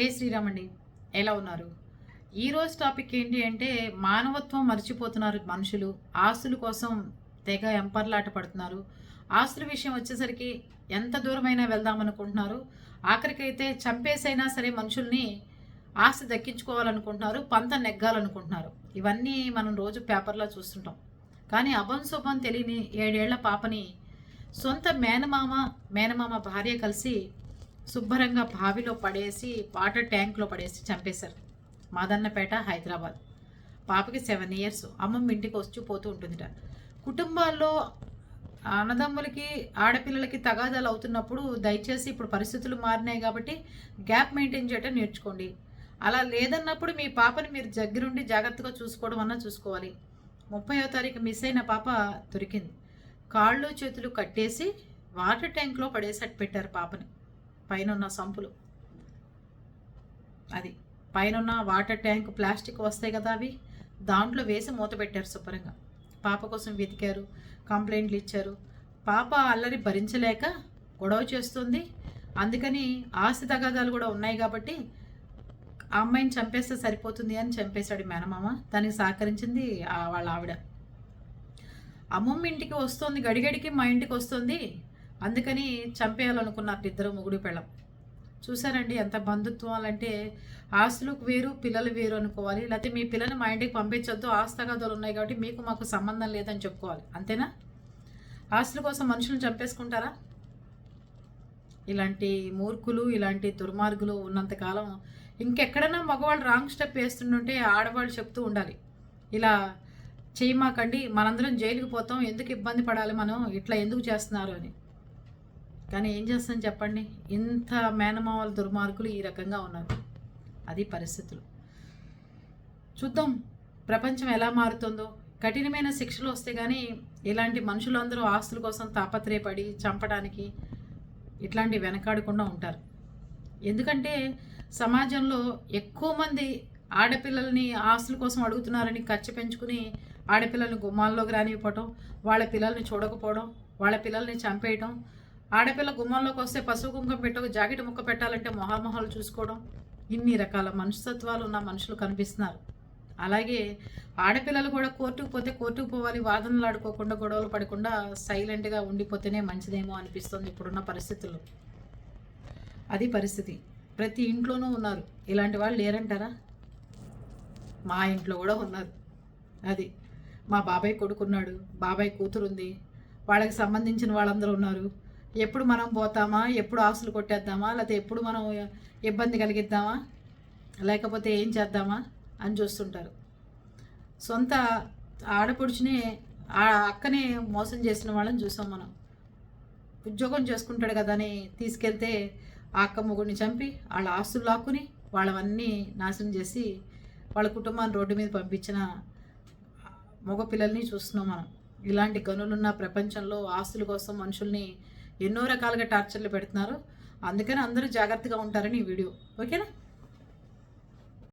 జై శ్రీరామ్ అండి ఎలా ఉన్నారు? ఈరోజు టాపిక్ ఏంటి అంటే మానవత్వం మర్చిపోతున్నారు మనుషులు. ఆస్తుల కోసం తెగ ఎంపర్లాట పడుతున్నారు. ఆస్తుల విషయం వచ్చేసరికి ఎంత దూరమైనా వెళ్దామనుకుంటున్నారు. ఆఖరికైతే చంపేసైనా సరే మనుషుల్ని ఆస్తి దక్కించుకోవాలనుకుంటున్నారు పంత నెగ్గాలనుకుంటున్నారు. ఇవన్నీ మనం రోజు పేపర్లో చూస్తుంటాం. కానీ అభం శుభం తెలియని ఏడేళ్ళ పాపని సొంత మేనమామ మేనమామ భార్య కలిసి శుభ్రంగా బావిలో పడేసి వాటర్ ట్యాంక్లో పడేసి చంపేశారు మాదన్నపేట హైదరాబాద్. పాపకి సెవెన్ ఇయర్స్ అమ్మమ్మ ఇంటికి వచ్చి పోతూ ఉంటుందిట. కుటుంబాల్లో అన్నదమ్ములకి ఆడపిల్లలకి తగాదాలు అవుతున్నప్పుడు దయచేసి ఇప్పుడు పరిస్థితులు మారినాయి కాబట్టి గ్యాప్ మెయింటైన్ చేయటం నేర్చుకోండి. అలా లేదన్నప్పుడు మీ పాపని మీరు దగ్గరుండి జాగ్రత్తగా చూసుకోవడం అన్నా చూసుకోవాలి. ముప్పైవ తారీఖు మిస్ అయిన పాప దొరికింది. కాళ్ళు చేతులు కట్టేసి వాటర్ ట్యాంక్లో పడేసట్టు పెట్టారు పాపని. పైన ఉన్న సంపులు. అది పైన ఉన్న వాటర్ ట్యాంక్ ప్లాస్టిక్ వస్తాయి కదా అవి. దాంట్లో వేసి మూత పెట్టారు శుభ్రంగా. పాప కోసం వెతికారు కంప్లైంట్లు ఇచ్చారు. పాప అల్లరి భరించలేక గొడవ చేస్తుంది. అందుకని ఆస్తి తగాదాలు కూడా ఉన్నాయి కాబట్టి ఆ అమ్మాయిని చంపేస్తే సరిపోతుంది అని చంపేశాడు మేనమామ. దానికి సహకరించింది వాళ్ళ ఆవిడ. అమ్మమ్మ ఇంటికి వస్తుంది గడిగడికి మా ఇంటికి వస్తుంది. అందుకని చంపేయాలనుకున్నారు ఇద్దరు ముగుడు పెళ్ళం. చూసారండి ఎంత బంధుత్వం అంటే ఆస్తులకు వేరు పిల్లలు వేరు అనుకోవాలి. లేకపోతే మీ పిల్లని మా ఇంటికి పంపించొద్దు ఆస్తగాదులు ఉన్నాయి కాబట్టి మీకు మాకు సంబంధం లేదని చెప్పుకోవాలి. అంతేనా? ఆస్తుల కోసం మనుషులను చంపేసుకుంటారా? ఇలాంటి మూర్ఖులు ఇలాంటి దుర్మార్గులు ఉన్నంతకాలం ఇంకెక్కడైనా మగవాళ్ళు రాంగ్ స్టెప్ వేస్తుంటే ఆడవాళ్ళు చెప్తూ ఉండాలి. ఇలా చేయమాకండి మనందరం జైలుకి పోతాం ఎందుకు ఇబ్బంది పడాలి మనం ఇట్లా ఎందుకు చేస్తున్నారు అని. కానీ ఏం చేస్తాం చెప్పండి? ఇంత మేనమావల దుర్మార్గులు ఈ రకంగా ఉన్నారు. అది పరిస్థితులు. చూద్దాం. ప్రపంచం ఎలా మారుతుందో. కఠినమైన శిక్షలు వస్తే కానీ ఇలాంటి మనుషులందరూ ఆస్తుల కోసం తాపత్రయపడి చంపడానికి ఇట్లాంటి వెనకాడకుండా ఉంటారు. ఎందుకంటే సమాజంలో ఎక్కువ మంది ఆడపిల్లల్ని ఆస్తుల కోసం అడుగుతున్నారని ఖర్చు పెంచుకుని ఆడపిల్లల్ని గుమ్మాల్లోకి రానివ్వటం వాళ్ళ పిల్లల్ని చూడకపోవడం వాళ్ళ పిల్లల్ని చంపేయటం ఆడపిల్ల గుమ్మంలోకి వస్తే పసుపు కుంకుమ పెట్టక జాకెట్ ముక్క పెట్టాలంటే మొహామొహాలు చూసుకోవడం. ఇన్ని రకాల మనుషుతత్వాలు ఉన్న మనుషులు కనిపిస్తున్నారు. అలాగే ఆడపిల్లలు కూడా కోర్టుకు పోతే కోర్టుకు పోవాలి వాదనలు ఆడుకోకుండా గొడవలు పడకుండా సైలెంట్గా ఉండిపోతేనే మంచిదేమో అనిపిస్తుంది ఇప్పుడున్న పరిస్థితుల్లో. అది పరిస్థితి. ప్రతి ఇంట్లోనూ ఉన్నారు. ఇలాంటి వాళ్ళు లేరంటారా? మా ఇంట్లో కూడా ఉన్నారు. అది. మా బాబాయ్ కొడుకున్నాడు. బాబాయ్ కూతురుంది. వాళ్ళకి సంబంధించిన వాళ్ళందరూ ఉన్నారు. ఎప్పుడు మనం పోతామా? ఎప్పుడు ఆస్తులు కొట్టేద్దామా? లేకపోతే ఎప్పుడు మనం ఇబ్బంది కలిగిద్దామా? లేకపోతే ఏం చేద్దామా? అని చూస్తుంటారు. సొంత ఆడపడుచునే ఆ అక్కనే మోసం చేసిన వాళ్ళని చూసాం మనం. ఉద్యోగం చేసుకుంటాడు కదా అని తీసుకెళ్తే ఆ అక్క మొగుడిని చంపి వాళ్ళ ఆస్తులు లాక్కుని వాళ్ళవన్నీ నాశనం చేసి వాళ్ళ కుటుంబాన్ని రోడ్డు మీద పంపించిన మగ పిల్లల్ని చూస్తున్నాం మనం. ఇలాంటి గనులున్న ప్రపంచంలో ఆస్తుల కోసం మనుషుల్ని ఎన్నో రకాలుగా టార్చర్లు పెడుతున్నారు. అందుకని అందరూ జాగ్రత్తగా ఉంటారని ఈ వీడియో. ఓకేనా?